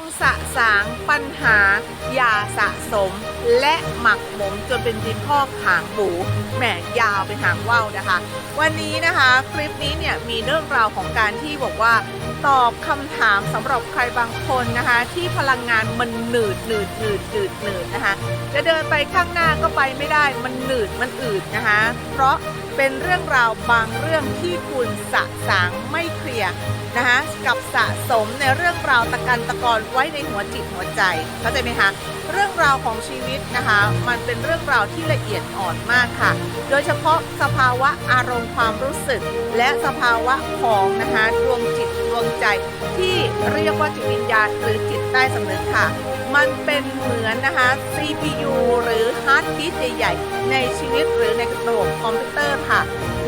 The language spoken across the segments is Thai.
งสะสางปัญหา อย่าสะสม และหมักหมมจนเป็นดินพอกหางหมูแหมยาวเป็นหางว่าวนะคะ วันนี้นะคะ คลิปนี้เนี่ยมีเรื่องราวของการที่บอกว่า ตอบคำถามสำหรับใครบางคนนะคะ ที่พลังงานมันหนืดหนืดหนืดหนืดหนืดนะคะ จะเดินไปข้างหน้าก็ไปไม่ได้มันหนืดมันอืดนะคะ เพราะเป็นเรื่องราวบางเรื่องที่คุณสะสางไม่เคลียร์นะคะกับสะสมในเรื่องราวตะกันตะกอนไว้ในหัวจิตหัวใจเข้าใจไหมคะเรื่องราวของชีวิตนะคะ มันเป็นเรื่องราวที่ละเอียดอ่อนมากค่ะ โดยเฉพาะสภาวะอารมณ์ความรู้สึก และสภาวะของนะคะดวงจิต ดวงใจ ที่เรียกว่าจิตวิญญาณหรือจิตใต้สำนึกค่ะ มันเป็นเหมือนนะคะ CPU หรือฮาร์ดดิสก์ใหญ่ๆ ในชีวิตหรือในระบบคอมพิวเตอร์ค่ะ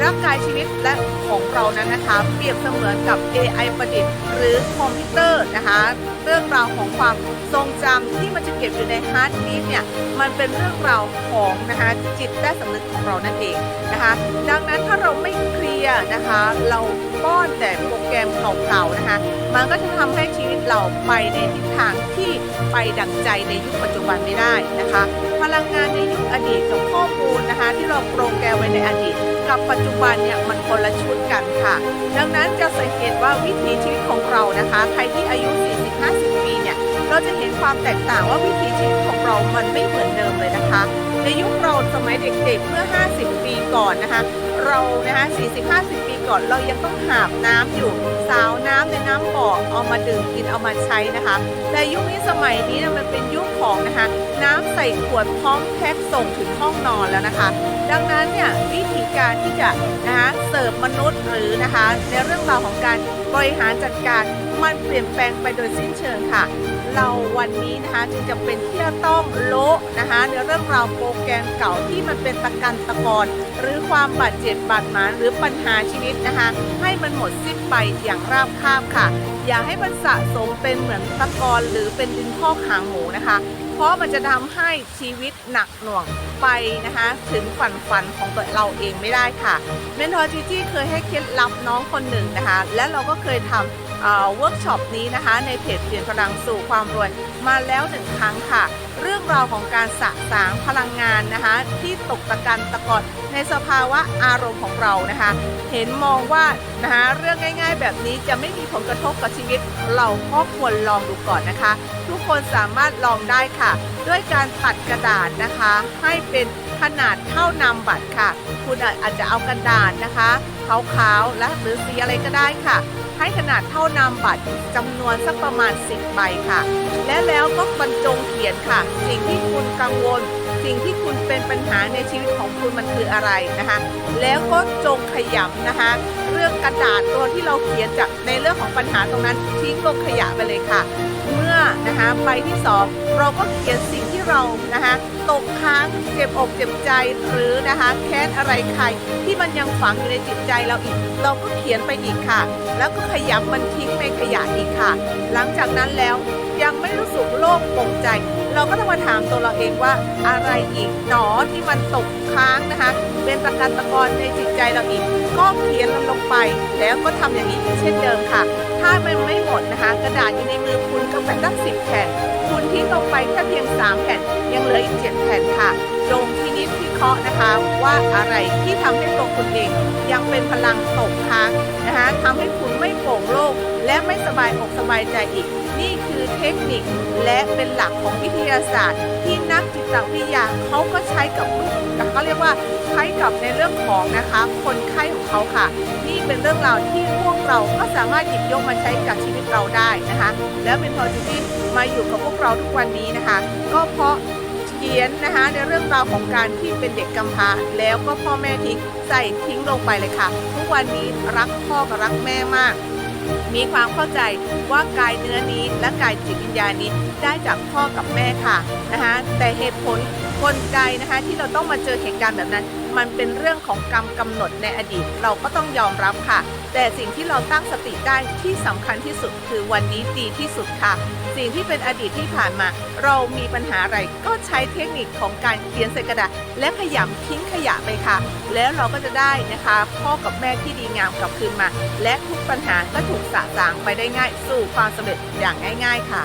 ร่างกายชีวิตและของเรานั้นนะคะ เปรียบเสมือนกับ AI ประดิษฐ์ หรือคอมพิวเตอร์นะคะ เรื่องราวของความทรงจำที่มันจะเก็บอยู่ในฮาร์ดดิสก์เนี่ย มันเป็นเรื่องราวของนะคะจิตใต้สำนึกของเรานั่นเองนะคะ ดังนั้นถ้าเราไม่เคลียร์นะคะ เราป้อนแต่โปรแกรมเก่าๆนะคะ มันก็จะทำให้ชีวิตเราไปในทิศทางที่ไปดังใจในยุคปัจจุบันไม่ได้นะคะ พลังงานในยุคอดีตกับข้อมูลนะคะ ที่เราโปรแกรมไว้ในอดีต กับปัจจุบันเนี่ยมันคนละชุดกันค่ะ ดังนั้นจะสังเกตว่าวิถีชีวิตของเรานะคะ ใครที่อายุ 40-50 ปีเนี่ยเราจะเห็นความแตกต่างว่าวิถีชีวิตของเรามันไม่เหมือนเดิมเลยนะคะ ในยุคเราสมัยเด็กๆเมื่อ 50 ปีก่อนนะคะ เรานะคะ40-50 ปีก่อนเรายังต้องหาบน้ำอยู่ สาวน้ำในน้ำบ่อเอามาดื่มกินเอามาใช้นะคะ แต่ยุคนี้สมัยนี้มันเป็นยุคของนะคะ น้ำใส่ขวดพร้อมแพ็คส่งถึงห้องนอนแล้วนะคะ ดังนั้นเนี่ยวิธีการที่จะนะคะเสิร์ฟมนุษย์หรือนะคะ ในเรื่องราวของการ บริหารจัดการมันเปลี่ยนแปลงไปโดยสิ้นเชิงค่ะ เราวันนี้นะคะจึงจะเป็นที่จะต้องโละนะคะในเรื่องราวโปรแกรมเก่าที่มันเป็นตะกันตะกอนหรือความบาดเจ็บบาดหมางหรือปัญหาชีวิตนะคะ ให้มันหมดสิ้นไปอย่างราบคาบค่ะ อย่าให้มันสะสมเป็นเหมือนตะกอนหรือเป็นดินพอกหางหมูนะคะ เพราะมันจะทำให้ชีวิตหนักหน่วงไปนะคะ ถึงฝันฝันของตัวเราเองไม่ได้ค่ะเมนทอร์จีจี้เคยให้เคล็ดลับน้องคนหนึ่งนะคะ และเราก็เคยทำ เวิร์กช็อปนี้นะคะ ในเพจเปลี่ยนพลังสู่ความรวยมาแล้วหนึ่งครั้งค่ะ เรื่องราวของการสะสางพลังงานนะคะ ที่ตกตะกันตะกอนในสภาวะอารมณ์ของเรานะคะ เห็นมองว่านะคะเรื่องง่าย ๆ แบบนี้จะไม่มีผลกระทบกับชีวิต เราก็ควรลองดูก่อนนะคะ ทุกคนสามารถลองได้ค่ะ ด้วยการตัดกระดาษนะคะ ให้เป็นขนาดเท่านามบัตรค่ะ คุณอาจจะเอากระดาษนะคะขาวๆและหรือสีอะไรก็ได้ค่ะ ให้ขนาดเท่านามบัตรจำนวนสักประมาณ 10 ใบค่ะ และแล้วก็บรรจงเขียนค่ะ สิ่งที่คุณกังวล สิ่งที่คุณเป็นปัญหาในชีวิตของคุณมันคืออะไรนะคะ แล้วก็จงขยำนะคะ เรื่องกระดาษตัวที่เราเขียนจากในเรื่องของปัญหาตรงนั้นทิ้งลงขยะไปเลยค่ะ เมื่อนะคะใบที่สองเราก็เขียนสิ่งที่ เรานะคะตกค้างเจ็บอกเจ็บใจหรือนะคะแค้นอะไรใครที่มันยังฝังอยู่ในจิตใจเราอีก เราก็เขียนไปอีกค่ะ แล้วก็ขยำมันทิ้งในขยะอีกค่ะ หลังจากนั้นแล้วยังไม่รู้สึกโล่งโปร่งใจ เราก็ต้องมาถามตัวเราเองว่าอะไรอีกหนอที่มันตกค้างนะคะ เป็นตะกันตะกอนในจิตใจเราอีก ก็เขียนลงไป แล้วก็ทำอย่างนี้เช่นเดิมค่ะ ถ้ามันไม่หมดนะคะ กระดาษอยู่ในมือคุณก็เป็นตั้งสิบแผ่น ไปแค่เพียง 3 แผ่น ยังเหลืออีก 7 แผ่นค่ะจงพินิจพิ เคราะห์นะคะว่าอะไรที่ทำให้ตัวคุณเองยังเป็นพลังตกค้างนะคะทำให้คุณไม่โปร่งโล่งและไม่สบายอกสบายใจอีก นี่คือเทคนิคและเป็นหลักของวิทยาศาสตร์ ที่นักจิตวิทยาเขาก็ใช้กับลูกเขาเรียกว่าใช้กับในเรื่องของนะคะ คนไข้ของเขาค่ะ นี่เป็นเรื่องราวที่พวกเราก็สามารถหยิบยกมาใช้กับชีวิตเราได้นะคะ แล้วเป็นพอจิที่มาอยู่กับพวกเราทุกวันนี้นะคะ ก็เพราะ ขียนนะคะในเรื่องราวของการที่เป็นเด็กกำพร้าแล้วก็พ่อแม่ทิ้งใส่ทิ้งลงไปเลยค่ะ ทุกวันนี้รักพ่อกับรักแม่มาก มีความเข้าใจว่ากายเนื้อนี้และกายจิตวิญญาณนี้ได้จากพ่อกับแม่ค่ะนะคะแต่เหตุผลกลไกนะคะที่เราต้องมาเจอเหตุการณ์แบบนั้น มันเป็นเรื่องของกรรมกำหนดในอดีตเราก็ต้องยอมรับค่ะ แต่สิ่งที่เราตั้งสติได้ที่สำคัญที่สุดคือวันนี้ดีที่สุดค่ะ สิ่งที่เป็นอดีตที่ผ่านมา เรามีปัญหาอะไรก็ใช้เทคนิคของการเขียนใส่กระดาษและขยำทิ้งขยะไปค่ะ แล้วเราก็จะได้นะคะพ่อกับแม่ที่ดีงามกลับคืนมา และทุกปัญหาก็ถูกสะสางไปได้ง่ายสู่ความสำเร็จอย่างง่าย ๆ ค่ะ